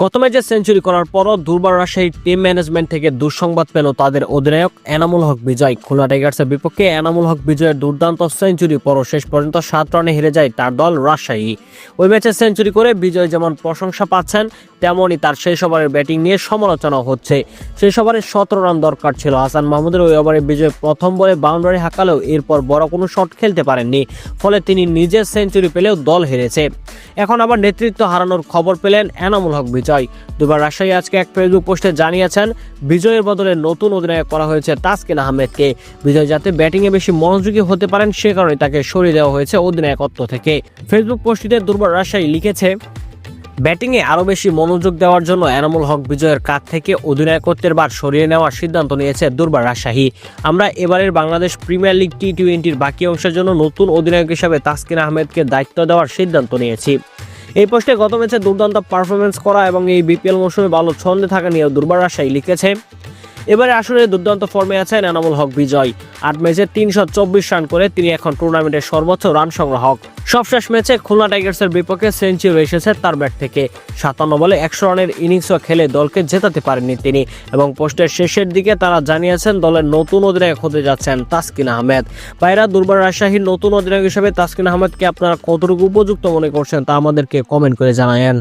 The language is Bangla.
গত ম্যাচে সেঞ্চুরি করার পরও দুর্বার রাজশাহী টিম ম্যানেজমেন্ট থেকে দুঃসংবাদ পেল তাদের অধিনায়ক এনামুল হক বিজয়। খুলনা টাইগার্সের বিপক্ষে এনামুল হক বিজয়ের দুর্দান্ত সেঞ্চুরি পরও শেষ পর্যন্ত সাত রানে হেরে যায় তার দল রাজশাহী। ওই ম্যাচে সেঞ্চুরি করে বিজয় যেমন প্রশংসা পাচ্ছেন তেমনই তার শেষ ওভারের ব্যাটিং নিয়ে সমালোচনা হচ্ছে। শেষ ওভারে সতেরো রান দরকার ছিল হাসান মাহমুদের, ওই ওভারে বিজয় প্রথম বলে বাউন্ডারি হাঁকালেও এরপর বড় কোনো শট খেলতে পারেননি, ফলে তিনি নিজের সেঞ্চুরি পেলেও দল হেরেছে। এখন আবার নেতৃত্ব হারানোর খবর পেলেন এনামুল হক বিজয়। দুবার রাজশাহী আজকে এক ফেসবুক পোস্টে জানিয়েছেন, বিজয়ের বদলে নতুন অধিনায়ক করা হয়েছে তাসকিন আহমেদকে। বিজয় যাতে ব্যাটিংয়ে বেশি মনোযোগী হতে পারেন সে কারণে তাকে সরিয়ে দেওয়া হয়েছে অধিনায়কত্ব থেকে। ফেসবুক পোস্টটিতে দুর্বার রাজশাহী লিখেছে ব্যাটিংয়ে আরও বেশি মনোযোগ দেওয়ার জন্য এনামুল হক বিজয়ের কাছ থেকে অধিনায়কত্বের বার সরিয়ে নেওয়ার সিদ্ধান্ত নিয়েছে দুর্বার রাজশাহী। আমরা এবারের বাংলাদেশ প্রিমিয়ার লিগ টি টোয়েন্টির বাকি অংশের জন্য নতুন অধিনায়ক হিসাবে তাসকিন আহমেদকে দায়িত্ব দেওয়ার সিদ্ধান্ত নিয়েছি। এই পোস্টে গত ম্যাচে দুর্দান্ত পারফরমেন্স করা এবং এই বিপিএল মৌসুমে ভালো ছন্দে থাকা নিয়েও দুর্বার রাজশাহী লিখেছে। এবারে আসলে দুর্দান্ত ফর্মে আছেন এনামুল হক বিজয়। আট ম্যাচে তিনশো চব্বিশ রান করে তিনি এখন টুর্নামেন্টের সর্বোচ্চ রান সংগ্রাহক সবশেষ ম্যাচে খুলনা টাইগার্সের বিপক্ষে সেঞ্চুরি এসেছে তার ব্যাট থেকে। সাতান্ন বলে একশো রানের ইনিংসও খেলে দলকে জেতাতে পারেননি তিনি এবং পোস্টের শেষের দিকে তারা জানিয়েছেন দলের নতুন অধিনায়ক হতে যাচ্ছেন তাসকিন আহমেদ। বাইরা দুর্বার রাজশাহীর নতুন অধিনায়ক হিসেবে তাসকিন আহমেদকে আপনারা কতটুকু উপযুক্ত মনে করছেন তা আমাদেরকে কমেন্ট করে জানায়েন।